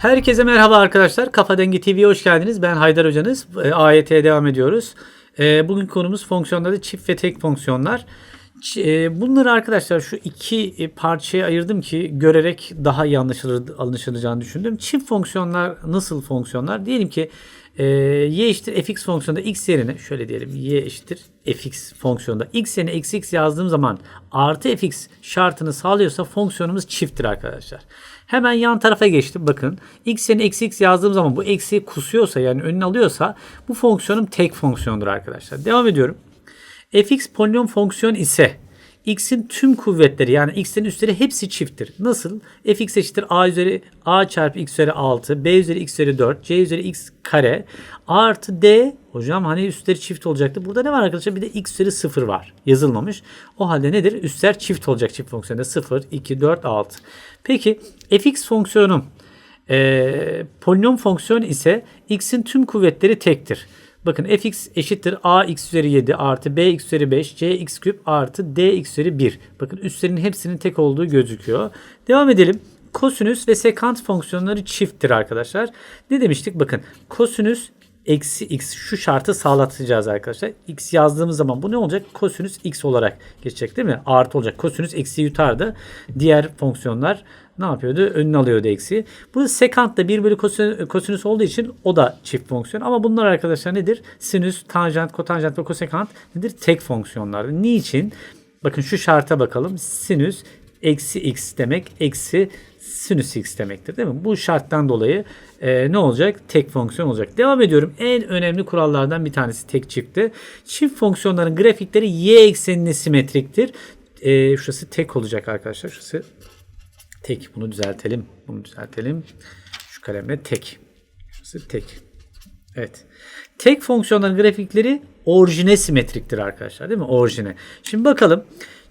Herkese merhaba arkadaşlar. Kafa Dengi TV'ye hoş geldiniz. Ben Haydar Hocanız. E, AYT'ye devam ediyoruz. E, bugün konumuz fonksiyonlarda çift ve tek fonksiyonlar. E, Bunları arkadaşlar şu iki e, parçaya ayırdım ki görerek daha iyi anlaşılır, anlaşılacağını düşündüm. Çift fonksiyonlar nasıl fonksiyonlar? Diyelim ki e, y eşittir fx fonksiyonunda x yerine şöyle diyelim y eşittir fx fonksiyonunda x yerine eksi x yazdığım zaman artı fx şartını sağlıyorsa fonksiyonumuz çifttir arkadaşlar. Hemen yan tarafa geçtim bakın. x yerine eksi x yazdığım zaman bu eksiyi kusuyorsa yani önüne alıyorsa bu fonksiyonum tek fonksiyondur arkadaşlar. Devam ediyorum. Fx polinom fonksiyon ise x'in tüm kuvvetleri yani x'in üstleri hepsi çifttir. Nasıl? fx eşittir a üzeri a çarpı x üzeri 6, b üzeri x üzeri 4, c üzeri x kare artı d hocam hani üstleri çift olacaktı. Burada ne var arkadaşlar? Bir de x üzeri 0 var. Yazılmamış. O halde nedir? Üstler çift olacak çift fonksiyonda. 0, 2, 4, 6. Peki fx fonksiyonum e, polinom fonksiyon ise x'in tüm kuvvetleri tektir. Bakın fx eşittir a x üzeri 7 artı b x üzeri 5 c x küp artı d x üzeri 1. Bakın üstlerin hepsinin tek olduğu gözüküyor. Devam edelim. Kosinüs ve sekant fonksiyonları çifttir arkadaşlar. Ne demiştik? Bakın kosinüs eksi x şu şartı sağlatacağız arkadaşlar. x yazdığımız zaman bu ne olacak? Kosinüs x olarak geçecek değil mi? Artı olacak. Kosinüs eksi yutardı. Diğer fonksiyonlar ne yapıyordu? Önüne alıyordu eksi. Burada sekant da 1 bölü kosinüs, olduğu için o da çift fonksiyon. Ama bunlar arkadaşlar nedir? Sinüs, tanjant, kotanjant ve kosekant nedir? Tek fonksiyonlardır. Niçin? Bakın şu şarta bakalım. Sinüs eksi x demek eksi sinüs x demektir değil mi? Bu şarttan dolayı e, ne olacak? Tek fonksiyon olacak. Devam ediyorum. En önemli kurallardan bir tanesi tek çiftti. Çift fonksiyonların grafikleri y eksenine simetriktir. E, şurası tek olacak arkadaşlar. Şurası tek. Bunu düzeltelim. Bunu düzeltelim. Şu kalemle tek. Şurası tek. Evet. Tek fonksiyonların grafikleri orijine simetriktir arkadaşlar değil mi? Orijine. Şimdi bakalım.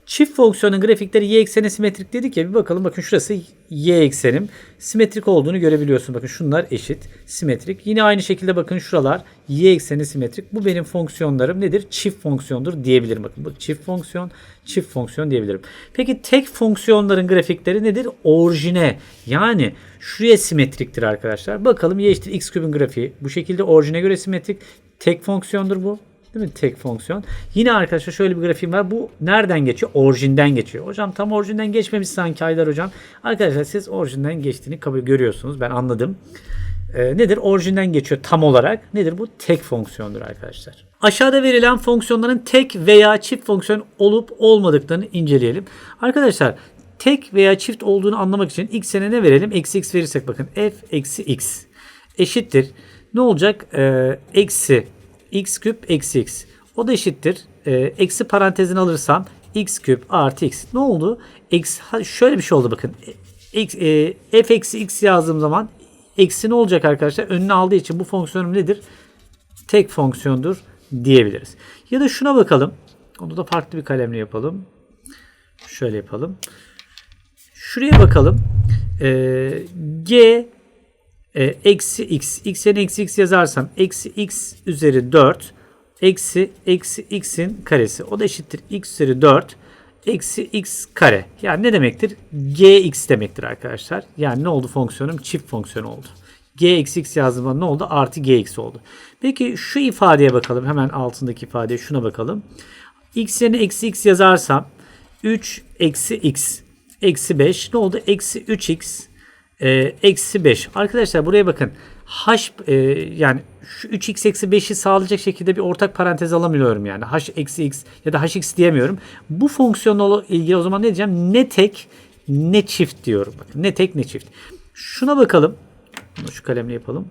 Çift fonksiyonun grafikleri y ekseni simetrik dedik ya bir bakalım bakın şurası y eksenim simetrik olduğunu görebiliyorsun. Bakın şunlar eşit simetrik. Yine aynı şekilde bakın şuralar y ekseni simetrik. Bu benim fonksiyonlarım nedir? Çift fonksiyondur diyebilirim. Bakın bu çift fonksiyon, çift fonksiyon diyebilirim. Peki tek fonksiyonların grafikleri nedir? Orijine. Yani şuraya simetriktir arkadaşlar. Bakalım y eşittir x kübün grafiği. Bu şekilde orijine göre simetrik. Tek fonksiyondur bu. Değil mi? Tek fonksiyon. Yine arkadaşlar şöyle bir grafiğim var. Bu nereden geçiyor? Orijinden geçiyor. Hocam tam orijinden geçmemiş sanki Haydar hocam. Arkadaşlar siz orijinden geçtiğini kabul görüyorsunuz. Ben anladım. Ee, nedir? Orijinden geçiyor tam olarak. Nedir bu? Tek fonksiyondur arkadaşlar. Aşağıda verilen fonksiyonların tek veya çift fonksiyon olup olmadıklarını inceleyelim. Arkadaşlar tek veya çift olduğunu anlamak için x'e ne verelim? Eksi x verirsek bakın f eksi x eşittir. Ne olacak? Ee, eksi x küp eksi x. O da eşittir. E, eksi parantezini alırsam x küp artı x. Ne oldu? X, şöyle bir şey oldu bakın. X, e, f eksi x yazdığım zaman eksi ne olacak arkadaşlar? Önüne aldığı için bu fonksiyonum nedir? Tek fonksiyondur diyebiliriz. Ya da şuna bakalım. Onu da farklı bir kalemle yapalım. Şöyle yapalım. Şuraya bakalım. E, g e, eksi x. x'in eksi x yazarsam eksi x üzeri 4 eksi eksi x'in karesi. O da eşittir x üzeri 4 eksi x kare. Yani ne demektir? gx demektir arkadaşlar. Yani ne oldu fonksiyonum? Çift fonksiyon oldu. g eksi x yazdığımda ne oldu? Artı gx oldu. Peki şu ifadeye bakalım. Hemen altındaki ifadeye şuna bakalım. x yerine eksi x yazarsam 3 eksi x eksi 5 ne oldu? Eksi 3x e, eksi 5. Arkadaşlar buraya bakın. H e, yani şu 3x eksi 5'i sağlayacak şekilde bir ortak parantez alamıyorum yani. H eksi x ya da hx diyemiyorum. Bu fonksiyonla ilgili o zaman ne diyeceğim? Ne tek ne çift diyorum. Bakın ne tek ne çift. Şuna bakalım. Bunu şu kalemle yapalım.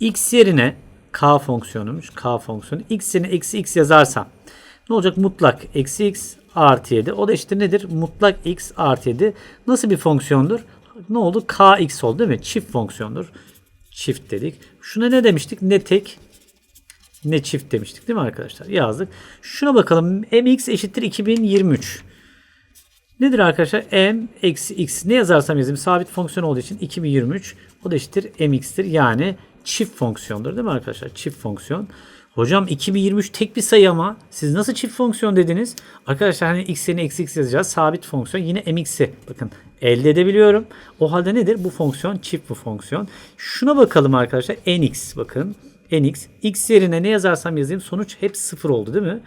x yerine k fonksiyonumuş. K fonksiyonu. x yerine eksi x yazarsam ne olacak? Mutlak eksi x artı 7. O da işte nedir? Mutlak x artı 7. Nasıl bir fonksiyondur? Ne oldu? Kx oldu değil mi? Çift fonksiyondur. Çift dedik. Şuna ne demiştik? Ne tek ne çift demiştik değil mi arkadaşlar? Yazdık. Şuna bakalım. mx eşittir 2023. Nedir arkadaşlar? m eksi x. Ne yazarsam yazayım. Sabit fonksiyon olduğu için 2023. O da eşittir mx'tir. Yani çift fonksiyondur değil mi arkadaşlar? Çift fonksiyon. Hocam 2023 tek bir sayı ama siz nasıl çift fonksiyon dediniz? Arkadaşlar hani x yerine x yazacağız. Sabit fonksiyon yine mx'i bakın elde edebiliyorum. O halde nedir? Bu fonksiyon çift bu fonksiyon. Şuna bakalım arkadaşlar. nx bakın. nx. x yerine ne yazarsam yazayım sonuç hep sıfır oldu değil mi?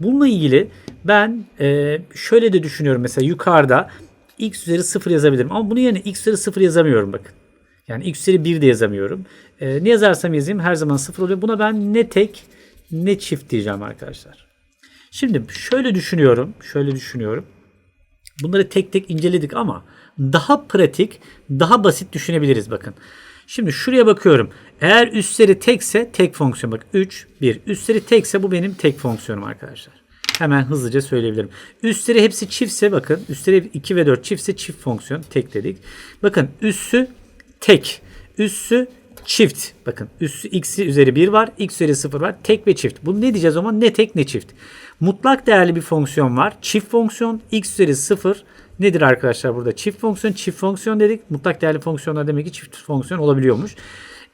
Bununla ilgili ben e, şöyle de düşünüyorum mesela yukarıda x üzeri 0 yazabilirim. Ama bunun yerine x üzeri 0 yazamıyorum bakın. Yani x üzeri 1 de yazamıyorum. E, ne yazarsam yazayım her zaman 0 oluyor. Buna ben ne tek ne çift diyeceğim arkadaşlar. Şimdi şöyle düşünüyorum. Şöyle düşünüyorum. Bunları tek tek inceledik ama daha pratik, daha basit düşünebiliriz bakın. Şimdi şuraya bakıyorum. Eğer üstleri tekse tek fonksiyon. Bak 3, 1. Üstleri tekse bu benim tek fonksiyonum arkadaşlar. Hemen hızlıca söyleyebilirim. Üstleri hepsi çiftse bakın. Üstleri 2 ve 4 çiftse çift fonksiyon. Tek dedik. Bakın üssü tek. Üssü çift. Bakın üssü x'i üzeri 1 var. x üzeri 0 var. Tek ve çift. Bunu ne diyeceğiz o zaman? Ne tek ne çift. Mutlak değerli bir fonksiyon var. Çift fonksiyon x üzeri 0 nedir arkadaşlar burada? Çift fonksiyon, çift fonksiyon dedik. Mutlak değerli fonksiyonlar demek ki çift fonksiyon olabiliyormuş.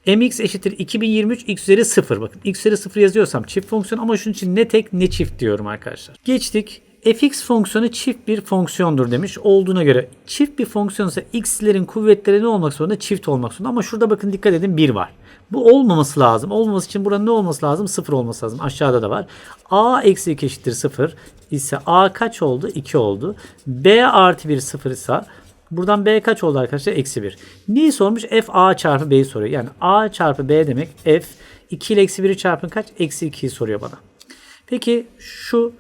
mx eşittir 2023 x üzeri 0. Bakın x üzeri 0 yazıyorsam çift fonksiyon ama şunun için ne tek ne çift diyorum arkadaşlar. Geçtik. Fx fonksiyonu çift bir fonksiyondur demiş. Olduğuna göre çift bir fonksiyonsa x'lerin kuvvetleri ne olmak zorunda? Çift olmak zorunda. Ama şurada bakın dikkat edin 1 var. Bu olmaması lazım. Olmaması için buranın ne olması lazım? 0 olması lazım. Aşağıda da var. a eksi 2 eşittir 0 ise a kaç oldu? 2 oldu. b artı 1 0 ise Buradan b kaç oldu arkadaşlar? Eksi 1. Neyi sormuş? f a çarpı b'yi soruyor. Yani a çarpı b demek f 2 ile eksi 1'i çarpın kaç? Eksi 2'yi soruyor bana. Peki şu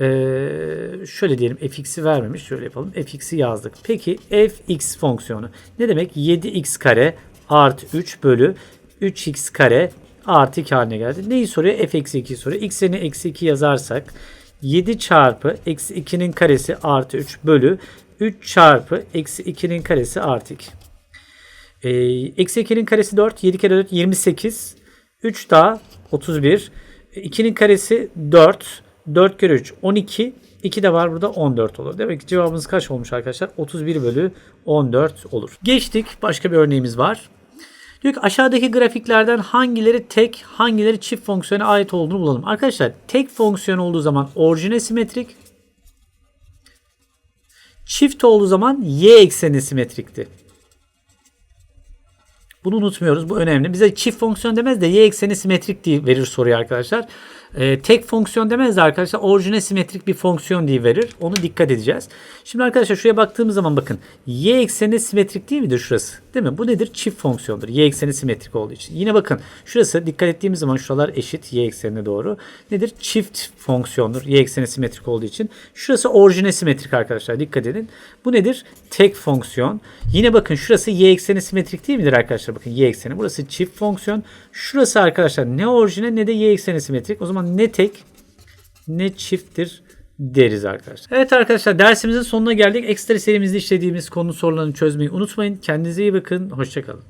ee, şöyle diyelim fx'i vermemiş. Şöyle yapalım. fx'i yazdık. Peki fx fonksiyonu ne demek? 7x kare artı 3 bölü 3x kare artı 2 haline geldi. Neyi soruyor? f eksi 2'yi soruyor. x yerine eksi 2 yazarsak 7 çarpı eksi 2'nin karesi artı 3 bölü 3 çarpı eksi 2'nin karesi artı 2. Ee, eksi 2'nin karesi 4. 7 kere 4 28. 3 daha 31. 2'nin karesi 4. 4 kere 3 12. 2 de var burada 14 olur. Demek ki cevabımız kaç olmuş arkadaşlar? 31 bölü 14 olur. Geçtik. Başka bir örneğimiz var. Diyor ki aşağıdaki grafiklerden hangileri tek, hangileri çift fonksiyona ait olduğunu bulalım. Arkadaşlar tek fonksiyon olduğu zaman orijine simetrik. Çift olduğu zaman y ekseni simetrikti. Bunu unutmuyoruz. Bu önemli. Bize çift fonksiyon demez de y ekseni simetrik diye verir soruyu arkadaşlar. Ee, tek fonksiyon demez de arkadaşlar orijine simetrik bir fonksiyon diye verir. Onu dikkat edeceğiz. Şimdi arkadaşlar şuraya baktığımız zaman bakın. Y ekseni simetrik değil midir şurası? Değil mi? Bu nedir? Çift fonksiyondur. Y ekseni simetrik olduğu için. Yine bakın şurası dikkat ettiğimiz zaman şuralar eşit y eksenine doğru. Nedir? Çift fonksiyondur. Y ekseni simetrik olduğu için. Şurası orijine simetrik arkadaşlar. Dikkat edin. Bu nedir? Tek fonksiyon. Yine bakın şurası y ekseni simetrik değil midir arkadaşlar? Bakın y ekseni. Burası çift fonksiyon. Şurası arkadaşlar ne orijine ne de y ekseni simetrik. O zaman ne tek ne çifttir deriz arkadaşlar. Evet arkadaşlar dersimizin sonuna geldik. Ekstra serimizde işlediğimiz konu sorularını çözmeyi unutmayın. Kendinize iyi bakın. Hoşçakalın.